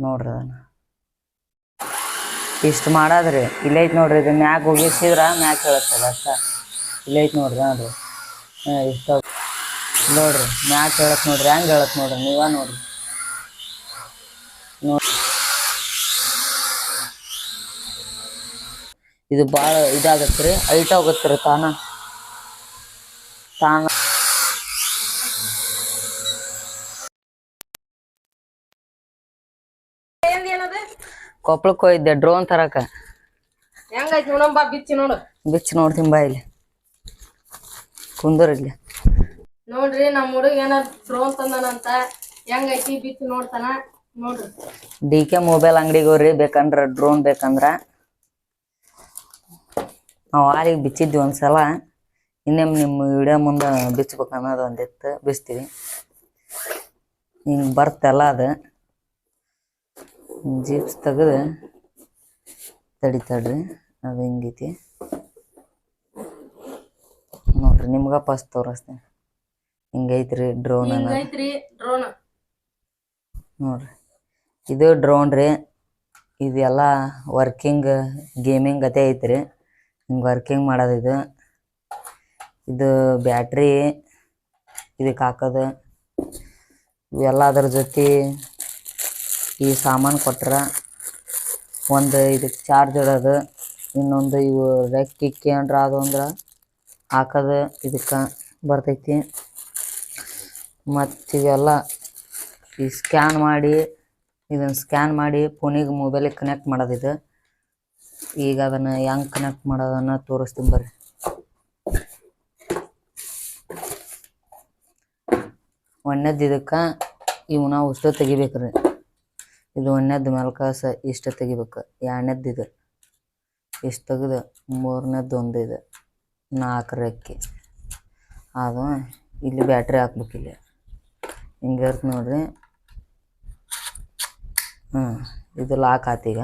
ನೋಡ್ರಿ ಅದನ್ನ. ಇಷ್ಟು ಮಾಡಾದ್ರಿ. ಇಲ್ಲೈತ್ ನೋಡ್ರಿ ಇದು ಮ್ಯಾಗ ಹೋಗಿಸಿದ್ರ ಮ್ಯಾಗ ಕೇಳತ್ತದ ಅಷ್ಟ. ಇಲ್ಲೈತ್ ನೋಡ್ರಿ ನೋಡ್ರಿ ಇಷ್ಟ ನೋಡ್ರಿ, ಮ್ಯಾಗ ಹೇಳತ್ ನೋಡ್ರಿ ಹೆಂಗ್ ಹೇಳತ್ ನೋಡ್ರಿ, ನೀವ ನೋಡ್ರಿ. ನೋಡ್ರಿ ಇದು ಭಾಳ ರೀ ಐಟ್ ಹೋಗತ್ರಿ ತಾನ. ತಾನ ಏನ್ ಏನದ ಕೊಪ್ಪಳಕ್ಕೆ ಹೋಗಿದ್ದೆ ಡ್ರೋನ್ ತರಕ. ಹೆಂಗೈತಿ ನೋಡಂಬ ಬಿಚ್ಚಿ ನೋಡು. ಬಿಚ್ಚಿ ನೋಡ್ತೀನಿ ಬಾ ಇಲ್ಲಿ. ಕುಂದೂರ್ ಇಲ್ಲಿ. ನೋಡ್ರಿ ನಮ್ಮ ಹುಡುಗ ಏನಾರ ಡ್ರೋನ್ ತಂದನಂತ ಹೆಂಗೈತಿ ಬಿಚ್ಚಿ ನೋಡ್ತಾನ ನೋಡ್ರಿ. ಡಿ ಕೆ ಮೊಬೈಲ್ ಅಂಗಡಿಗೆ ಹೋಗ್ರಿ ಬೇಕಂದ್ರ ಡ್ರೋನ್ ಬೇಕಂದ್ರ. ನಾವು ಆಲಿಗೆ ಬಿಚ್ಚಿದ್ವಿ ಒಂದ್ಸಲ ಇನ್ನೇಮ್ ನಿಮ್ಮ ವಿಡಿಯೋ ಮುಂದೆ ಬಿಚ್ಬೇಕು ಅನ್ನೋದು ಒಂದಿತ್ತು ಬಿಚ್ತೀವಿ. ಹಿಂಗೆ ಬರ್ತಲ್ಲ ಅದು. ಜೀಪ್ಸ್ ತೆಗೆದು ತಡಿತಾಳ್ರಿ. ತಡ್ರಿ ಅದು ಹೆಂಗೈತಿ? ನೋಡ್ರಿ ನಿಮ್ಗ ಫಸ್ಟ್ ತೋರಿಸ್ತೇನೆ. ಹಿಂಗೈತ್ರಿ ಡ್ರೋನ್ ಅನ್ನೋದು ಹಿಂಗೈತ್ರಿ ಡ್ರೋನ್ ನೋಡ್ರಿ ಇದು ಡ್ರೋನ್ ರೀ. ಇದೆಲ್ಲ ವರ್ಕಿಂಗ್ ಗೇಮಿಂಗ್ ಗತೆ ಐತ್ರಿ. ಹಿಂಗೆ ವರ್ಕಿಂಗ್ ಮಾಡೋದು ಇದು. ಇದು ಬ್ಯಾಟ್ರಿ ಇದಕ್ಕೆ ಹಾಕೋದು. ಇವೆಲ್ಲ ಅದ್ರ ಜೊತೆ ಈ ಸಾಮಾನು ಕೊಟ್ರ ಒಂದು ಇದಕ್ಕೆ ಚಾರ್ಜ್ ಇಡೋದು, ಇನ್ನೊಂದು ಇವು ರೆಕ್ ಇಕ್ಕೇನ್ರ ಅದು ಅಂದ್ರೆ ಹಾಕೋದು ಇದಕ್ಕೆ ಬರ್ತೈತಿ. ಮತ್ತು ಇವೆಲ್ಲ ಈ ಸ್ಕ್ಯಾನ್ ಮಾಡಿ ಇದನ್ನು ಸ್ಕ್ಯಾನ್ ಮಾಡಿ ಫೋನಿಗೆ ಮೊಬೈಲಿಗೆ ಕನೆಕ್ಟ್ ಮಾಡೋದು ಇದು. ಈಗ ಅದನ್ನು ಹೆಂಗೆ ಕನೆಕ್ಟ್ ಮಾಡೋದನ್ನು ತೋರಿಸ್ತೀನಿ ಬರ್ರಿ. ಒಂದನೇದು ಇದಕ್ಕೆ ಇವು ನಾವು ಇಷ್ಟು ತೆಗಿಬೇಕ್ರಿ. ಇದು ಒಂದನೇದ್ದು ಮಲ್ಕಾಸ ಇಷ್ಟು ತೆಗಿಬೇಕು? ಎರಡನೇದ್ದು ಇದು. ಇಷ್ಟು ತೆಗೆದು? ಮೂರನೇದು ಒಂದು ಇದು. ನಾಲ್ಕು ರೆಕ್ಕೆ ಅದು ಇಲ್ಲಿ ಬ್ಯಾಟ್ರಿ ಹಾಕ್ಬೇಕು ಇಲ್ಲಿ. ಹಿಂಗೆ ಇರ್ತ ನೋಡ್ರಿ. ಹ್ಞೂ ಇದು ಲಾಕ್ ಆತೀಗ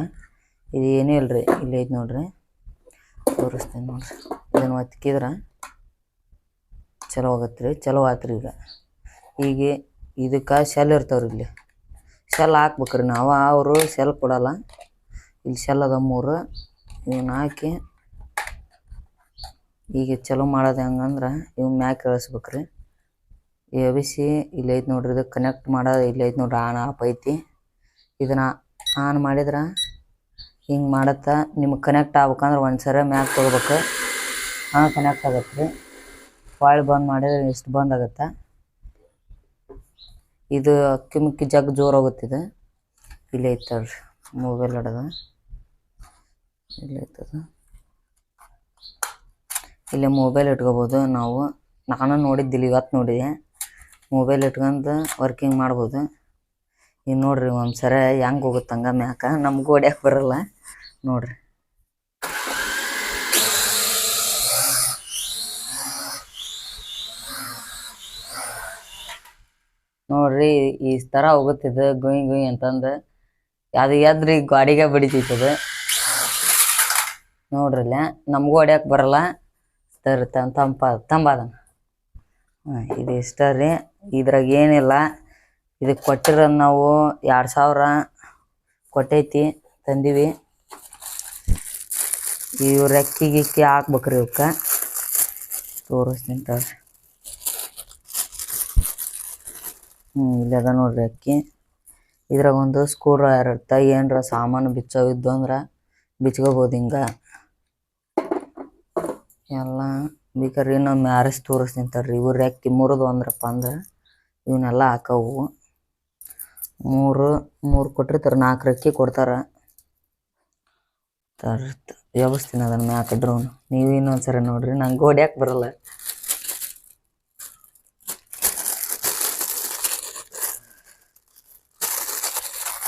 ಇದು ಏನೂ ಇಲ್ರಿ, ಇಲ್ಲಿ ಐತೆ ನೋಡ್ರಿ. ತೋರಿಸ್ತೀನಿ ನೋಡ್ರಿ. ಇದನ್ನು ಒತ್ತಿಕಿದ್ರೆ ಚಲೋ ಆಗತ್ತೆ ರೀ ಚಲೋ ಆತ್ರಿ ಈಗ. ಈಗ ಇದಕ್ಕೆ ಶೆಲ್ ಇರ್ತಾವ್ರಿ ಇಲ್ಲಿ. ಶೆಲ್ ಹಾಕ್ಬೇಕ್ರಿ ನಾವು, ಅವರು ಸೆಲ್ ಕೊಡಲ್ಲ. ಇಲ್ಲಿ ಸೆಲ್ ಅದ ಮೂರು ಇವನ್ನ ಹಾಕಿ ಈಗ ಚಲೋ ಮಾಡೋದು ಹೆಂಗಂದ್ರೆ ಇವ್ ಮ್ಯಾಕ್ ಕಳಿಸ್ಬೇಕ್ರಿ ಎಬಿಸಿ ಇಲ್ಲಿ ಐತೆ ನೋಡ್ರಿ, ಇದು ಕನೆಕ್ಟ್ ಮಾಡೋದು ಇಲ್ಲಿ ಐತೆ ನೋಡ್ರಿ ಆನ್, ಆಫ್ ಐತಿ. ಇದನ್ನ ಆನ್ ಮಾಡಿದ್ರೆ ಹಿಂಗೆ ಮಾಡತ್ತ ನಿಮ್ಗೆ ಕನೆಕ್ಟ್ ಆಗ್ಬೇಕಂದ್ರೆ ಒಂದು ಸರಿ ಮ್ಯಾಕ್ ತೊಗೋಬೇಕು. ಹಾಂ ಕನೆಕ್ಟ್ ಆಗತ್ತೆ ರೀ ಬಂದ್ ಮಾಡಿದ್ರೆ ಇಷ್ಟು ಬಂದ್ ಆಗತ್ತೆ. ಇದು ಅಕ್ಕಿ ಮುಕ್ಕಿ ಜಗ್ ಜೋರು ಆಗುತ್ತಿದೆ ಇಲ್ಲಿ ಐತಲ್ರಿ ಮೊಬೈಲ್ ಹಿಡದ ಇಲ್ಲೇ ಐತದ. ಇಲ್ಲೇ ಮೊಬೈಲ್ ಇಟ್ಕೋಬೋದು ನಾವು. ನಾನು ನೋಡಿದ್ದಿಲ್ಲ, ಇವತ್ತು ನೋಡಿದೆ. ಮೊಬೈಲ್ ಇಟ್ಕೊಂಡು ವರ್ಕಿಂಗ್ ಮಾಡ್ಬೋದು. ಈಗ ನೋಡ್ರಿ ಒಂದು ಸರಿ ಹೆಂಗೆ ಹೋಗುತ್ತೆ ಹಂಗ ಮ್ಯಾಕ. ನಮ್ಗೆ ಓಡ್ಯಾಕೆ ಬರಲ್ಲ. ನೋಡ್ರಿ. ನೋಡ್ರಿ ಈ ಥರ ಹೋಗುತ್ತಿದ್ದು ಗುಯ್ ಗುಯ್ ಅಂತಂದು. ಅದು ಎದ್ರಿ ಗಾಡಿಗೆ ಬಡಿತೈತದ. ನೋಡ್ರಲ್ಲ ನಮಗೂ ಹೊಡ್ಯಕ್ಕೆ ಬರಲ್ಲ. ತರ್ ತಂಪ ತಂಬಾದ ಇದು ಇಷ್ಟ ರೀ. ಇದ್ರಾಗ ಏನಿಲ್ಲ. ಇದಕ್ಕೆ ಕೊಟ್ಟಿರೋ ನಾವು ಎರಡು ಸಾವಿರ ಕೊಟ್ಟೈತಿ, ತಂದೀವಿ. ಇವ್ರ ಅಕ್ಕಿಗಿಕ್ಕಿ ಹಾಕ್ಬೇಕ್ರಿ ಇವಕ್ಕೆ. ತೋರಿಸ್ತೀನಿ ತಡ್ರಿ ಹ್ಞೂ ಇಲ್ಲದ ನೋಡ್ರಿ ಅಕ್ಕಿ. ಇದ್ರಾಗ ಒಂದು ಸ್ಕ್ರೂ ಡ್ರೈವರ್ ಇರ್ತಾ ಏನರ ಸಾಮಾನು ಬಿಚ್ಚೋವು ಇದ್ದು ಅಂದ್ರೆ ಬಿಚ್ಕೋಬೋದು ಹಿಂಗೆ. ಎಲ್ಲ ಬೇಕಾದ್ರೆ ಇನ್ನೊಂದು ಮ್ಯಾರೇಜ್ ತೋರಿಸ್ತೀನಿ ನಿಂತಾರ್ರಿ. ಇವ್ರ ರೆಕ್ಕಿ ಮುರಿದು ಅಂದ್ರಪ್ಪ ಅಂದ್ರೆ ಇವನ್ನೆಲ್ಲ ಹಾಕವು. ಮೂರು ಮೂರು ಕೊಟ್ಟಿರ್ತಾರೆ ನಾಲ್ಕು ಕೊಡ್ತಾರೆ. ತರ ವ್ಯವಸ್ಥಿನ ಅದನ್ನ ಮ್ಯಾಕ ಡ್ರೋನ್ ನೀವು ಇನ್ನೊಂದ್ಸರಿ ನೋಡ್ರಿ. ನಂಗೆ ಓಡ್ಯಾಕೆ ಬರಲ್ಲ.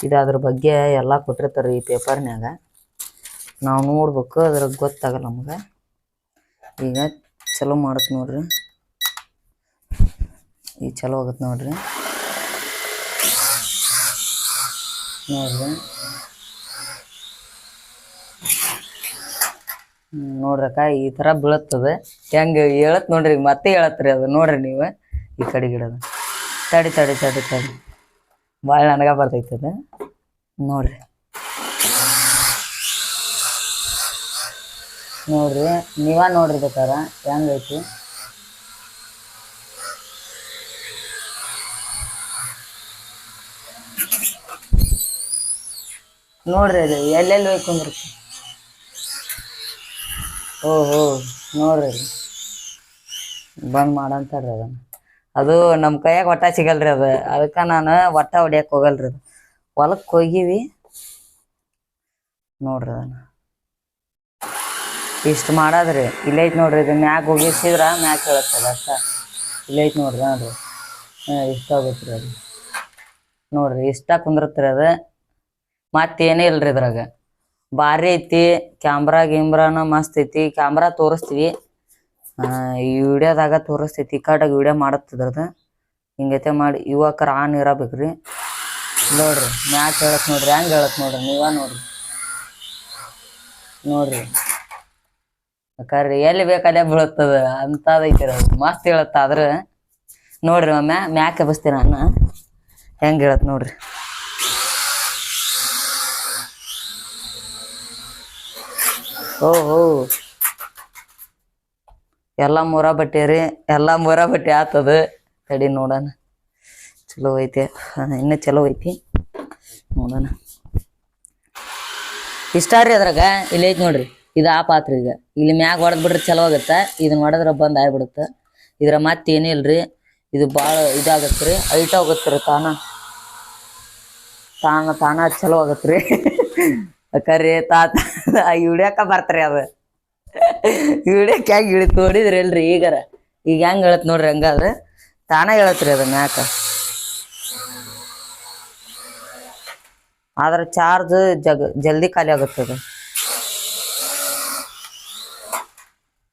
ಇದು ಅದ್ರ ಬಗ್ಗೆ ಎಲ್ಲ ಕೊಟ್ಟಿರ್ತಾರೆ ಈ ಪೇಪರ್ನ್ಯಾಗ ನಾವು ನೋಡ್ಬೇಕು, ಅದ್ರಾಗ ಗೊತ್ತಾಗಲ್ಲ ನಮ್ಗೆ. ಈಗ ಚಲೋ ಮಾಡತ್ ನೋಡ್ರಿ. ಈಗ ಚಲೋ ಆಗತ್ತೆ ನೋಡ್ರಿ. ನೋಡ್ರಿ. ನೋಡ್ರಕ್ಕ ಈ ಥರ ಬೀಳತ್ತದ. ಹೆಂಗೆ ಹೇಳತ್ ನೋಡ್ರಿ ಮತ್ತೆ ಹೇಳತ್ರಿ ಅದು ನೋಡ್ರಿ ನೀವು. ಈ ಕಡೆ ಗಿಡದ. ತಡಿ ತಡಿ ತಡಿ ತಡಿ. ಭಾಳ ನನಗ ಬರ್ತೈತೆ ಅದು ನೋಡ್ರಿ. ನೋಡ್ರಿ, ನೀವ ನೋಡ್ರಿ ಬೇಕಾರ ಹೆಂಗೈತಿ ನೋಡ್ರಿ ಅದು, ಎಲ್ಲೆಲ್ಲಿ ಹೋಗಿ ಓಹೋ, ನೋಡ್ರಿ. ಬಂದ್ ಮಾಡಂತಾರ್ರಿ ಅದನ್ನ. ಅದು ನಮ್ಮ ಕೈಯಾಗ ಒಟ್ಟ ಸಿಗಲ್ರಿ ಅದು. ಅದಕ್ಕೆ ನಾನು ಒಟ್ಟ ಹೊಡಿಯಕ್ಕೆ ಹೋಗಲ್ರಿ ಅದು. ಹೊಲಕ್ಕೆ ಹೋಗಿವಿ. ನೋಡ್ರಿ ಅದನ್ನ. ಇಷ್ಟು ಮಾಡದ್ರಿ. ಇಲ್ಲೈತೆ ನೋಡ್ರಿ ಇದು ಮ್ಯಾಗ ಹೋಗಿಸಿದ್ರ ಮ್ಯಾಗ ಹೇಳತ್ತದ ಅಷ್ಟ. ಇಲ್ಲೈತ್ ನೋಡ್ರಿ ನೋಡ್ರಿ ಇಷ್ಟ ಆಗುತ್ತೆ ಅದು. ನೋಡ್ರಿ, ಇಷ್ಟ ಕುಂದ್ರತ್ರಿ ಅದು. ಮತ್ತೇನೇ ಇಲ್ರಿ ಇದ್ರಾಗ. ಭಾರಿ ಐತಿ. ಕ್ಯಾಮ್ರಾ ಗಿಮ್ರಾನ ಮಸ್ತ್ ಐತಿ. ಕ್ಯಾಮ್ರಾ ತೋರಿಸ್ತೀವಿ. ಈ ವಿಡಿಯೋದಾಗ ತೋರಿಸ್ತೈತಿ ಕಟಾಗಿ ವಿಡಿಯೋ ಮಾಡತ್ತದ್ರದ ಹಿಂಗೈತೆ ಮಾಡಿ, ಯುವಕರ ಆನ್ ಇರಬೇಕ್ರಿ. ನೋಡ್ರಿ, ಮ್ಯಾಚ್ ಹೇಳತ್ ನೋಡ್ರಿ, ಹೆಂಗ್ ಹೇಳತ್ ನೋಡ್ರಿ, ನೀವ ನೋಡ್ರಿ. ನೋಡ್ರಿ. ಯಾಕಂದ್ರೆ ಎಲ್ಲಿ ಬೇಕಲ್ಲೇ ಬೀಳತ್ತದ ಅಂತದೈತಿ ಅದು. ಮಸ್ತ್ ಹೇಳತ್ತ ಆದ್ರ. ನೋಡ್ರಿ ಮ್ಯಾ ಮ್ಯಾಕ್ ಎಬಸ್ತೀನಿ ಅನ್ನ ಹೆಂಗ್ ಹೇಳತ್ ನೋಡ್ರಿ. ಓಹೋ ಎಲ್ಲ ಮೂರ ಬಟ್ಟೆ ರೀ, ಎಲ್ಲ ಮೂರ ಬಟ್ಟೆ ಆತದ. ತಡಿ ನೋಡೋಣ. ಚಲೋ ಐತಿ. ಇನ್ನು ಚಲೋ ಐತಿ. ನೋಡೋಣ. ಇಷ್ಟ ರೀ ಅದ್ರಾಗ, ಇಲ್ಲಿ ಐತಿ ನೋಡ್ರಿ. ಇದು ಆ ಪಾತ್ರೆ ಈಗ. ಇಲ್ಲಿ ಮ್ಯಾಗ ಹೊಡೆದ್ ಬಿಡ್ರಿ ಚಲೋ ಆಗುತ್ತೆ. ಇದನ್ನ ಹೊಡೆದ್ರೆ ಬಂದ್ ಆಗ್ಬಿಡುತ್ತೆ. ಇದ್ರ ಮತ್ತೆ ಏನಿಲ್ರಿ ಇದು ಭಾಳ ಇದಾಗತ್ತೆ ರೀ. ಐಟ್ ಆಗುತ್ತೆ ರೀ ತಾನ. ತಾನ ತಾನ ಚಲೋ ಆಗತ್ತೀ ಅಕ್ಕ ರೀ ತಾತ ಹಿಡ್ಯಾಕ ಬರ್ತ್ರಿ ಅದು. ಹಿಡ್ಯಾಕ ಹೆಂಗ್ ಇಳಿತ್ ನೋಡಿದ್ರಿ ಈಗಾರ? ಈಗ ಹೆಂಗ್ ಹೇಳತ್ ನೋಡ್ರಿ ಹಂಗಾದ್ರೆ? ತಾನ ಹೇಳತ್ರಿ ಅದನ್ನ ಮ್ಯಾಕ ಆದ್ರ ಚಾರ್ಜ್ ಜಗ್ ಜಲ್ದಿ ಖಾಲಿ ಆಗುತ್ತದ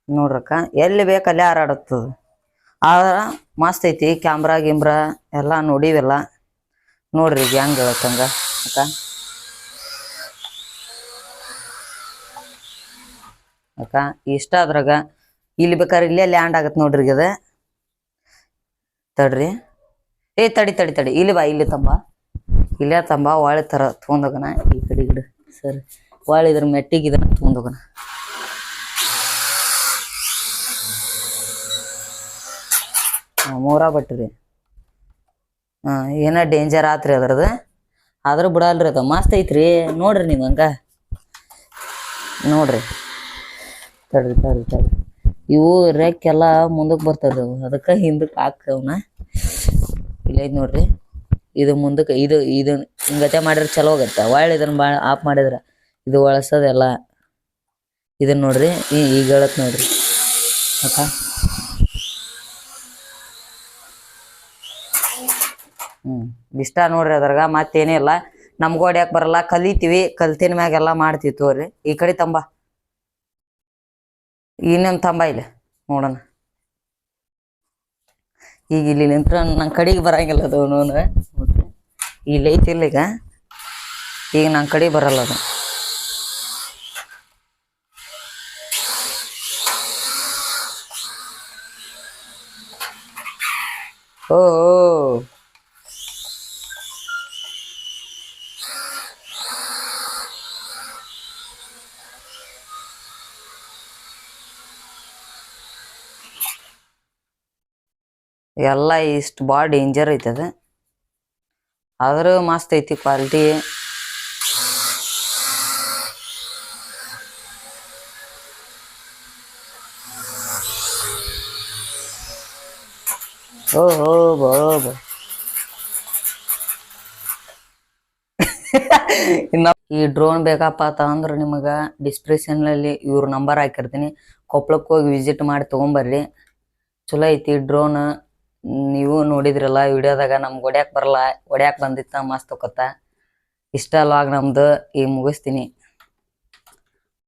ನೋಡ್ರಕ್ಕ, ಎಲ್ಲಿ ಬೇಕು ಅಲ್ಲೇ ಹಾರಾಡುತ್ತದ ಆದ್ರ ಮಸ್ತ್ ಐತಿ, ಕ್ಯಾಮ್ರಾ, ಗಿಮ್ರಾ ಎಲ್ಲ ನೋಡಿವೆಲ್ಲ ನೋಡ್ರಿ ಈಗ ಹೆಂಗ್ ಹೇಳತ್ತಂಗ ಅಕ್ಕ? ಅಕ್ಕ? ಇಷ್ಟ ಅದ್ರಾಗ. ಇಲ್ಲಿ ಬೇಕಾದ್ರೆ ಇಲ್ಲೇ ಲ್ಯಾಂಡ್ ಆಗತ್ತೆ ನೋಡ್ರಿ ಅದ. ತಡ್ರಿ. ಏ, ತಡಿ ತಡಿ ತಡಿ. ಇಲ್ಲಿ ಬಾ, ಇಲ್ಲಿ ತಂಬ. ಇಲ್ಲೇ ತಂಬ, ಒಳ್ಳೆ ತರ ತೊಗೊಂಡೋಗಣ ಈ ಕಡೆ ಗಿಡ ಸರಿ. ಒಳ್ಳೆ ಇದ್ರ ಮೆಟ್ಟಿಗೆ ಇದನ್ನ ತೊಗೊಂಡೋಗಣ. ಮೂರ ಬಟ್ರಿ. ಹಾಂ ಏನ ಡೇಂಜರ್ ಆತ್ರಿ ಅದ್ರದ್ದು? ಆದ್ರೂ ಬಿಡಲ್ರಿ ಅದು. ಮಸ್ತ್ ಐತ್ರಿ. ನೋಡ್ರಿ ನೀವು ಹಂಗ. ನೋಡ್ರಿ. ತಡ್ರಿ ತಡ್ರಿ ತಡ್ರಿ. ಇವು ರೆಕ್ಕೆಲ್ಲ ಮುಂದಕ್ಕೆ ಬರ್ತದ ಅದಕ್ಕೆ ಹಿಂದಕ್ಕೆ ಹಾಕವನ್ನ ಇಲ್ಲ ಐತ್ ನೋಡ್ರಿ. ಇದು ಮುಂದಕ್ಕೆ ಇದು ಇದು ಹಿಂಗತೆ ಮಾಡಿದ್ರೆ ಚಲೋ ಆಗತ್ತೆ. ಒಳ್ಳೆ ಇದನ್ನ ಭಾಳ ಆಫ್ ಮಾಡಿದ್ರೆ ಇದು ಒಳಸೋದೆಲ್ಲ ಇದನ್ನ ನೋಡ್ರಿ ಈಗ ಹೇಳತ್ ನೋಡ್ರಿ. ಅಕ್ಕ. ಹ್ಞೂ ಇಷ್ಟ ನೋಡ್ರಿ ಅದ್ರಾಗ, ಮತ್ತೇನಿಲ್ಲ. ನಮ್ಗೆ ಹೊಡ್ಯಾಕೆ ಬರಲ್ಲ. ಕಲಿತೀವಿ. ಕಲ್ತಿನ ಮ್ಯಾಗೆಲ್ಲ ಮಾಡ್ತೀವಿ ತೋರಿ ಈ ಕಡೆ ತಂಬ. ಇನ್ನೊಂದು ತಂಬ ಇಲ್ಲ? ನೋಡೋಣ. ಈಗ ಇಲ್ಲಿ ನಿಂತ್ರ ನನ್ನ ಕಡೆಗೆ ಬರಂಗಿಲ್ಲ ಅದು ನೋಡ್ರಿ ಇಲ್ಲಿ ಐತಿ ಇಲ್ಲ ಈಗ. ನನ್ನ ಕಡೆ ಬರಲ್ಲ ಅದು. ಓ. ಎಲ್ಲ ಇಷ್ಟು ಭಾಳ ಡೇಂಜರ್ ಐತದ ಆದರೂ ಮಸ್ತ್ ಐತಿ ಕ್ವಾಲಿಟಿ ಓಹೋ ಇನ್ನ ಈ ಡ್ರೋನ್ ಬೇಕಪ್ಪ ಅಂತ ಅಂದ್ರೆ ನಿಮಗೆ ಡಿಸ್ಕ್ರಿಪ್ಷನ್ನಲ್ಲಿ ಇವ್ರ ನಂಬರ್ ಹಾಕಿರ್ತೀನಿ. ಕೊಪ್ಪಳಕ್ಕೆ ಹೋಗಿ ವಿಸಿಟ್ ಮಾಡಿ ತೊಗೊಂಬರ್ರಿ ಚಲೋ ಐತಿ ಡ್ರೋನ್ ನೀವು ನೋಡಿದ್ರಲ್ಲ ವಿಡಿಯೋದಾಗ ನಮ್ಗೆ ಹೊಡ್ಯಾಕ್ ಬರಲ್ಲ ಹೊಡ್ಯಾಕ್ ಬಂದಿತ್ತ ಮಸ್ತ್ ಕೊತ್ತ ಇಷ್ಟ ಲಾಗ್ ನಮ್ದು, ಈಗ ಮುಗಿಸ್ತೀನಿ.